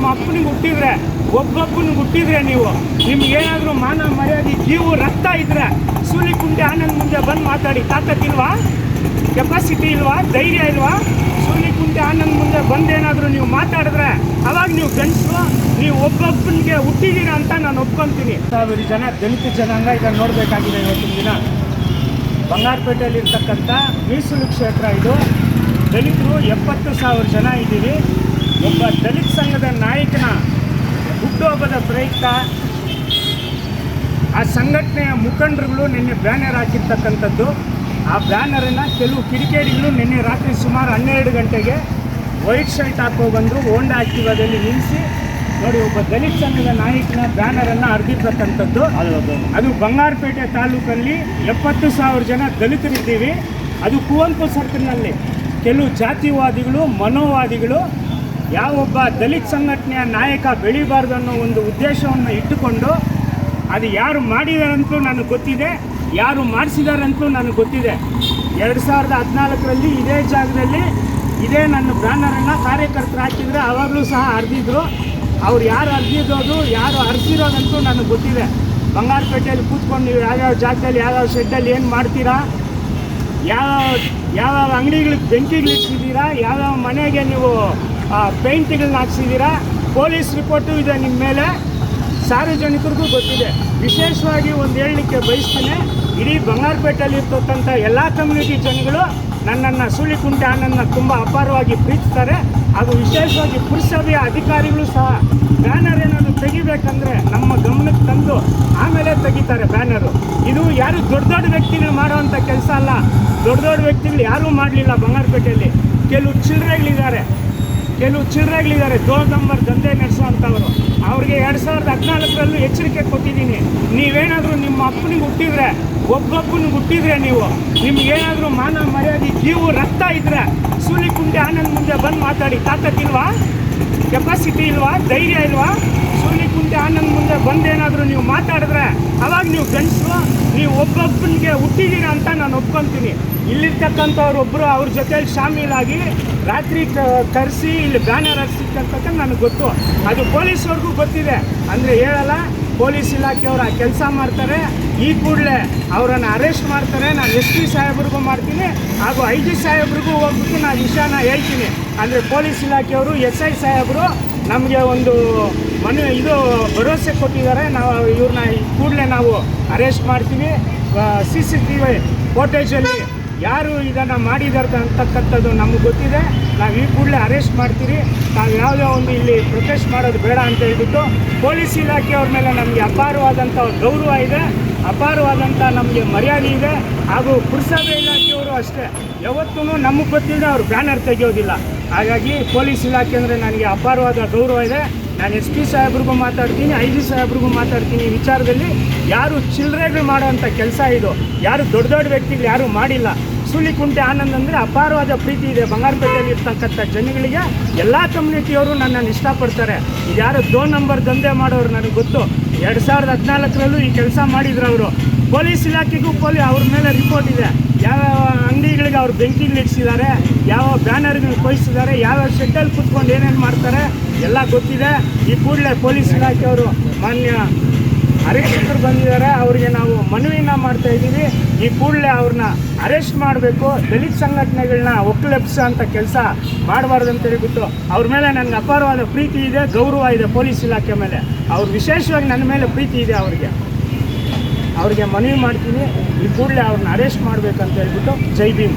ನಿಮ್ಮ ಅಪ್ಪನಿಗೆ ಹುಟ್ಟಿದ್ರೆ, ಒಬ್ಬೊಬ್ಬನಿಗೆ ಹುಟ್ಟಿದ್ರೆ ನೀವು, ನಿಮ್ಗೆ ಏನಾದರೂ ಮಾನ ಮರ್ಯಾದೆ, ಜೀವ, ರಕ್ತ ಇದ್ರೆ ಸೂಲಿಕುಂಟೆ ಆನಂದ್ ಮುಂದೆ ಬಂದು ಮಾತಾಡಿ. ತಾಕತ್ತಿಲ್ವಾ ಕೆಪಾಸಿಟಿ ಇಲ್ವಾ? ಧೈರ್ಯ ಇಲ್ವಾ? ಸೂಲಿಕುಂಟೆ ಆನಂದ್ ಮುಂದೆ ಬಂದೇನಾದರೂ ನೀವು ಮಾತಾಡಿದ್ರೆ, ಅವಾಗ ನೀವು ಗಂಡಸರು ನೀವು ಒಬ್ಬೊಬ್ಬನಿಗೆ ಹುಟ್ಟಿದ್ದೀರಾ ಅಂತ ನಾನು ಒಪ್ಕೊಂತೀನಿ. ಸಾವಿರ ಜನ ದಲಿತ ಜನಾಂಗ ಇದನ್ನು ನೋಡಬೇಕಾಗಿದೆ ಇವತ್ತಿನ ದಿನ. ಬಂಗಾರಪೇಟೆಯಲ್ಲಿರ್ತಕ್ಕಂಥ ಮೀಸಲು ಕ್ಷೇತ್ರ ಇದು. ದಲಿತರು ಎಪ್ಪತ್ತು ಸಾವಿರ ಜನ ಇದ್ದೀವಿ. ಒಬ್ಬ ದಲಿತ ಸಂಘದ ನಾಯಕನ ಹುಟ್ಟುಹಬ್ಬದ ಪ್ರಯುಕ್ತ ಆ ಸಂಘಟನೆಯ ಮುಖಂಡರುಗಳು ನಿನ್ನೆ ಬ್ಯಾನರ್ ಹಾಕಿರ್ತಕ್ಕಂಥದ್ದು. ಆ ಬ್ಯಾನರನ್ನು ಕೆಲವು ಕಿಡಿಕೇಡಿಗಳು ನಿನ್ನೆ ರಾತ್ರಿ ಸುಮಾರು ಹನ್ನೆರಡು ಗಂಟೆಗೆ ವೈಟ್ ಶರ್ಟ್ ಹಾಕೋ ಬಂದು ಹೋಂಡಾ ಆಕ್ಟಿವಾದಲ್ಲಿ ನಿಲ್ಲಿಸಿ ನೋಡಿ ಒಬ್ಬ ದಲಿತ ಸಂಘದ ನಾಯಕನ ಬ್ಯಾನರನ್ನು ಅರ್ಧಿರ್ತಕ್ಕಂಥದ್ದು ಅದು ಬಂಗಾರಪೇಟೆ ತಾಲೂಕಲ್ಲಿ ಎಪ್ಪತ್ತು ಸಾವಿರ ಜನ ದಲಿತರಿದ್ದೀವಿ. ಅದು ಕುವೆಂಪು ಸರ್ಕಲ್ನಲ್ಲಿ. ಕೆಲವು ಜಾತಿವಾದಿಗಳು, ಮನೋವಾದಿಗಳು ಯಾವೊಬ್ಬ ದಲಿತ ಸಂಘಟನೆಯ ನಾಯಕ ಬೆಳಿಬಾರ್ದು ಅನ್ನೋ ಒಂದು ಉದ್ದೇಶವನ್ನು ಇಟ್ಟುಕೊಂಡು ಅದು ಯಾರು ಮಾಡಿದಾರಂತಲೂ ನನಗೆ ಗೊತ್ತಿದೆ, ಯಾರು ಮಾಡಿಸಿದಾರಂತಲೂ ನನಗೆ ಗೊತ್ತಿದೆ. ಎರಡು ಸಾವಿರದ ಹದಿನಾಲ್ಕರಲ್ಲಿ ಇದೇ ಜಾಗದಲ್ಲಿ ಇದೇ ನನ್ನ ಬ್ಯಾನರನ್ನು ಕಾರ್ಯಕರ್ತರು ಹಾಕಿದರೆ ಆವಾಗಲೂ ಸಹ ಅರ್ದಿದ್ರು ಅವ್ರು ಯಾರು ಹರಿದಿರೋದು ಯಾರು ಅರ್ಸಿರೋದಂತೂ ನನಗೆ ಗೊತ್ತಿದೆ. ಬಂಗಾರಪೇಟೆಯಲ್ಲಿ ಕೂತ್ಕೊಂಡು ನೀವು ಯಾವ್ಯಾವ ಜಾಗದಲ್ಲಿ, ಯಾವ್ಯಾವ ಶೆಡ್ಡಲ್ಲಿ ಏನು ಮಾಡ್ತೀರಾ, ಯಾವ ಯಾವ ಅಂಗಡಿಗಳಿಗೆ ಬೆಂಕಿಗಳಿಟ್ಟಿದ್ದೀರಾ ಯಾವ್ಯಾವ ಮನೆಗೆ ನೀವು ಪೇಂಟ್ಗಳನ್ನ ಹಾಕ್ಸಿದ್ದೀರಾ? ಪೊಲೀಸ್ ರಿಪೋರ್ಟು ಇದೆ ನಿಮ್ಮ ಮೇಲೆ. ಸಾರ್ವಜನಿಕರಿಗೂ ಗೊತ್ತಿದೆ. ವಿಶೇಷವಾಗಿ ಒಂದು ಹೇಳಲಿಕ್ಕೆ ಬಯಸ್ತೀನಿ, ಇಡೀ ಬಂಗಾರಪೇಟೆಯಲ್ಲಿ ಇರ್ತಕ್ಕಂಥ ಎಲ್ಲ ಕಮ್ಯುನಿಟಿ ಜನಗಳು ನನ್ನನ್ನು ಸುಳಿಕುಂಟೆ ನನ್ನನ್ನು ತುಂಬ ಅಪಾರವಾಗಿ ಪ್ರೀತಿಸ್ತಾರೆ. ಹಾಗೂ ವಿಶೇಷವಾಗಿ ಪುರಸಭೆಯ ಅಧಿಕಾರಿಗಳು ಸಹ ಬ್ಯಾನರ್ ಏನಾದರೂ ತೆಗಿಬೇಕಂದ್ರೆ ನಮ್ಮ ಗಮನಕ್ಕೆ ತಂದು ಆಮೇಲೆ ತೆಗಿತಾರೆ ಬ್ಯಾನರು. ಇದು ಯಾರು ದೊಡ್ಡ ದೊಡ್ಡ ವ್ಯಕ್ತಿಗಳು ಮಾಡುವಂಥ ಕೆಲಸ ಅಲ್ಲ. ದೊಡ್ಡ ದೊಡ್ಡ ವ್ಯಕ್ತಿಗಳು ಯಾರೂ ಮಾಡಲಿಲ್ಲ ಬಂಗಾರಪೇಟೆಯಲ್ಲಿ. ಕೆಲವು ಚಿಲ್ಲರೆಗಳಿದ್ದಾರೆ. ಕೆಲವು ಚಿಲ್ಲರೆಗಳಿದ್ದಾರೆ ದೋಲ್ ನಂಬರ್ ದಂಧೆ ನಡೆಸುವಂಥವ್ರು ಅವ್ರಿಗೆ ಎರಡು ಸಾವಿರದ ಹದಿನಾಲ್ಕರಲ್ಲೂ ಎಚ್ಚರಿಕೆ ಕೊಟ್ಟಿದ್ದೀನಿ. ನೀವೇನಾದರೂ ನಿಮ್ಮ ಅಪ್ಪನಿಗೆ ಹುಟ್ಟಿದ್ರೆ ಒಬ್ಬೊಬ್ಬನಿಗೆ ಹುಟ್ಟಿದ್ರೆ ನೀವು. ನಿಮ್ಗೇನಾದರೂ ಮಾನ, ಮರ್ಯಾದೆ, ಜೀವ, ರಕ್ತ ಇದ್ರೆ ಸೂಲಿಕುಂಟೆ ಆನಂದ್ ಮುಂದೆ ಬಂದು ಮಾತಾಡಿ. ತಾಕತ್ತಿಲ್ವಾ ಕೆಪಾಸಿಟಿ ಇಲ್ವಾ? ಧೈರ್ಯ ಇಲ್ವಾ? ಸೂಲಿಕುಂಟೆ ಆನಂದ್ ಮುಂದೆ ಬಂದೇನಾದರೂ ನೀವು ಮಾತಾಡಿದ್ರೆ ಅವಾಗ ನೀವು ಗಂಡಸು ನೀವು ಒಬ್ಬೊಬ್ಬನಿಗೆ ಹುಟ್ಟಿದ್ದೀರ ಅಂತ ನಾನು ಒಪ್ಕೊತೀನಿ. ಇಲ್ಲಿರ್ತಕ್ಕಂಥವ್ರು ಒಬ್ಬರು ಅವ್ರ ಜೊತೆಲಿ ಶಾಮೀಲಾಗಿ ರಾತ್ರಿ ಕರೆಸಿ, ಇಲ್ಲಿ ಬ್ಯಾನರ್ ಹರಿಸಿರ್ತಕ್ಕಂಥ ನನಗೆ ಗೊತ್ತು. ಅದು ಪೊಲೀಸವ್ರಿಗೂ ಗೊತ್ತಿದೆ. ಅಂದರೆ ಹೇಳಲ್ಲ ಪೊಲೀಸ್ ಇಲಾಖೆಯವರು ಆ ಕೆಲಸ ಮಾಡ್ತಾರೆ. ಈ ಕೂಡಲೇ ಅವರನ್ನು ಅರೆಸ್ಟ್ ಮಾಡ್ತಾರೆ. ನಾನು ಎಸ್ ಪಿ ಸಾಹೇಬ್ರಿಗೂ ಮಾಡ್ತೀನಿ. ಹಾಗೂ ಐ ಜಿ ಸಾಹೇಬ್ರಿಗೂ ಹೋಗ್ಬಿಟ್ಟು ನಾನು ವಿಷಯನ ಹೇಳ್ತೀನಿ. ಅಂದರೆ ಪೊಲೀಸ್ ಇಲಾಖೆಯವರು ಎಸ್ ಐ ಸಾಹೇಬರು ನಮಗೆ ಒಂದು ಮನೆ ಇದು ಭರವಸೆ ಕೊಟ್ಟಿದ್ದಾರೆ. ನಾವು ಇವ್ರನ್ನ ಕೂಡಲೇ ನಾವು ಅರೆಸ್ಟ್ ಮಾಡ್ತೀವಿ. ಸಿ ಸಿ ಟಿ ವಿ ಫೋಟೇಜಲ್ಲಿ ಯಾರು ಇದನ್ನು ಮಾಡಿದ್ದಾರೆ ಅಂತಕ್ಕಂಥದ್ದು ನಮಗೆ ಗೊತ್ತಿದೆ. ನಾವು ಈ ಕೂಡಲೇ ಅರೆಸ್ಟ್ ಮಾಡ್ತೀರಿ. ನಾವು ಯಾವುದೋ ಒಂದು ಇಲ್ಲಿ ಪ್ರೊಟೆಸ್ಟ್ ಮಾಡೋದು ಬೇಡ ಅಂತ ಹೇಳ್ಬಿಟ್ಟು ಪೊಲೀಸ್ ಇಲಾಖೆಯವ್ರ ಮೇಲೆ ನಮಗೆ ಅಪಾರವಾದಂಥ ಗೌರವ ಇದೆ. ಅಪಾರವಾದಂಥ ನಮಗೆ ಮರ್ಯಾದೆ ಇದೆ. ಹಾಗೂ ಪುರಸಭೆ ಇಲಾಖೆಯವರು ಅಷ್ಟೇ. ಯಾವತ್ತೂ ನಮಗೆ ಗೊತ್ತಿದೆ ಅವರು ಬ್ಯಾನರ್ ತೆಗೆಯೋದಿಲ್ಲ. ಹಾಗಾಗಿ ಪೊಲೀಸ್ ಇಲಾಖೆ ಅಂದರೆ ನನಗೆ ಅಪಾರವಾದ ಗೌರವ ಇದೆ. ನಾನು ಎಸ್ ಪಿ ಸಾಹೇಬ್ರಿಗೂ ಮಾತಾಡ್ತೀನಿ, ಐ ಜಿ ಸಾಹೇಬ್ರಿಗೂ ಮಾತಾಡ್ತೀನಿ ಈ ವಿಚಾರದಲ್ಲಿ. ಯಾರು ಚಿಲ್ಲರೆಗಳು ಮಾಡೋವಂಥ ಕೆಲಸ ಇದು. ಯಾರು ದೊಡ್ಡ ದೊಡ್ಡ ವ್ಯಕ್ತಿಗಳು ಯಾರೂ ಮಾಡಿಲ್ಲ. ಸುಳಿಕುಂಟೆ ಆನಂದ್ ಅಂದರೆ ಅಪಾರವಾದ ಪ್ರೀತಿ ಇದೆ. ಬಂಗಾರಪೇಟೆಯಲ್ಲಿ ಇರ್ತಕ್ಕಂಥ ಜನಗಳಿಗೆ ಎಲ್ಲ ಕಮ್ಯುನಿಟಿಯವರು ನನ್ನನ್ನು ಇಷ್ಟಪಡ್ತಾರೆ. ಯಾರು ದೋ ನಂಬರ್ ದಂಧೆ ಮಾಡೋರು ನನಗೆ ಗೊತ್ತು. ಎರಡು ಸಾವಿರದ ಹದಿನಾಲ್ಕರಲ್ಲೂ ಈ ಕೆಲಸ ಮಾಡಿದ್ರು ಅವರು. ಪೊಲೀಸ್ ಇಲಾಖೆಗೂ ಪೊಲೀಸ್ ಅವ್ರ ಮೇಲೆ ರಿಪೋರ್ಟ್ ಇದೆ. ಯಾವ ಅಂಗಡಿಗಳಿಗೆ ಅವ್ರು ಬೆಂಕಿ ಇಡಿಸಿದ್ದಾರೆ, ಯಾವ ಬ್ಯಾನರ್ಗಳು ಕೊಯ್ಸಿದ್ದಾರೆ, ಯಾವ ಶೆಡ್ಡಲ್ಲಿ ಕೂತ್ಕೊಂಡು ಏನೇನು ಮಾಡ್ತಾರೆ, ಎಲ್ಲ ಗೊತ್ತಿದೆ. ಈ ಕೂಡಲೇ ಪೊಲೀಸ್ ಇಲಾಖೆಯವರು ಮಾನ್ಯ ಅರೆಕ್ಷಕರು ಬಂದಿದ್ದಾರೆ. ಅವರಿಗೆ ನಾವು ಮನವಿನ ಮಾಡ್ತಾ ಇದ್ದೀವಿ. ಈ ಕೂಡಲೇ ಅವ್ರನ್ನ ಅರೆಸ್ಟ್ ಮಾಡಬೇಕು, ದಲಿತ ಸಂಘಟನೆಗಳನ್ನ ಒಕ್ಕಲೆಪ್ಸೋ ಅಂತ ಕೆಲಸ ಮಾಡಬಾರ್ದು ಅಂತ ಹೇಳಿಬಿಟ್ಟು ಅವ್ರ ಮೇಲೆ ನನಗೆ ಅಪಾರವಾದ ಪ್ರೀತಿ ಇದೆ, ಗೌರವ ಇದೆ ಪೊಲೀಸ್ ಇಲಾಖೆ ಮೇಲೆ. ಅವ್ರು ವಿಶೇಷವಾಗಿ ನನ್ನ ಮೇಲೆ ಪ್ರೀತಿ ಇದೆ ಅವ್ರಿಗೆ. ಅವ್ರಿಗೆ ಮನವಿ ಮಾಡ್ತೀನಿ, ಈ ಕೂಡಲೇ ಅವ್ರನ್ನ ಅರೆಸ್ಟ್ ಮಾಡಬೇಕಂತ ಹೇಳ್ಬಿಟ್ಟು ಜೈ ಭೀಮ್.